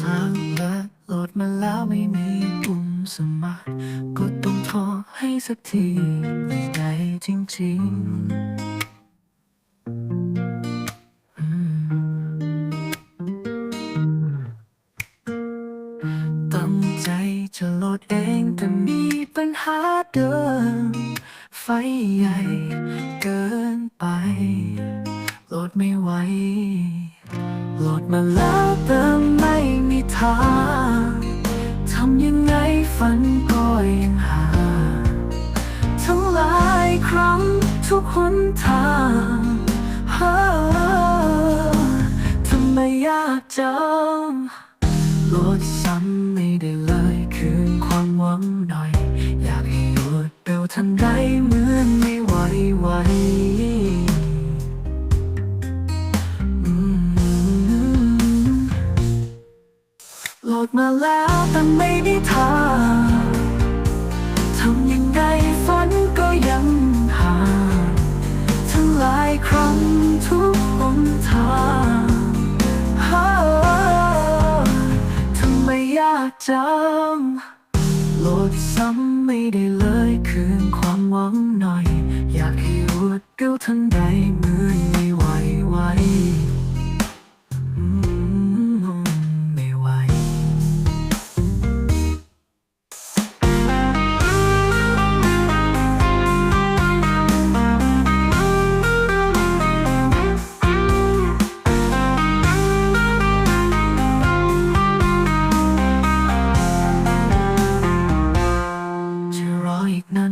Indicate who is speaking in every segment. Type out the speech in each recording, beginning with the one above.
Speaker 1: ทางเลิกโหลดมาแล้วไม่มีปุ่มสมัครกดตรงทรให้สักทีไม่ได้จริงๆตั้งใจจะโหลดเองแต่มีปัญหาเดิม ไฟใหญ่เกินไป โหลดไม่ไหว โหลดมาแล้วแต่ไม่มีทา ทำยังไงฝันก็ยังหา ทั้งหลายครั้งทุกหนทางทำไมยากจังโลดซ้ำไม่ได้เลยคืนความหวังหน่อย อยากให้หยุดเร็วทันใดเหมือนไม่ไหวไหว ดมาแล้วแต่ไม่ได้ทางทำยังไงฝันก็ยังหาทั้งหลายครั้งทุกหนทางทำไมยากจังโหลดซ้ำไม่ได้เลยคืนความหวังหน่อย อยากให้หยุดเร็วทันใดเหมือนไม่ไหวไหว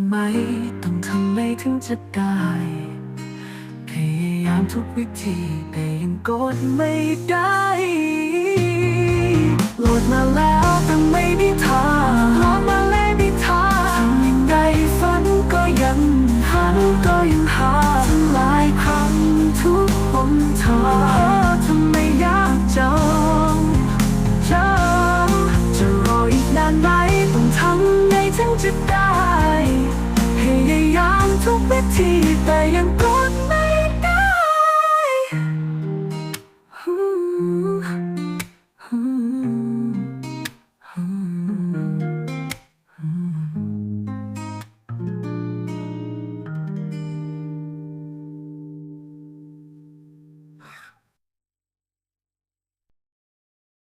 Speaker 1: ออีกนานไหมต้องทำไงถึงจะได้ พยายามทุกวิธีแต่ยังกดไม่ได้โหลดมาแล้วแต่ไม่มีทางโหลดมาแล้วไม่มีทางทำยังไงฝันก็ยังหันก็ยังหาทั้งหลายครั้งทุกหนทางทำไมยากจังจังจะรออีกนานไหมต้องทำไงถึงจะได้ playing good.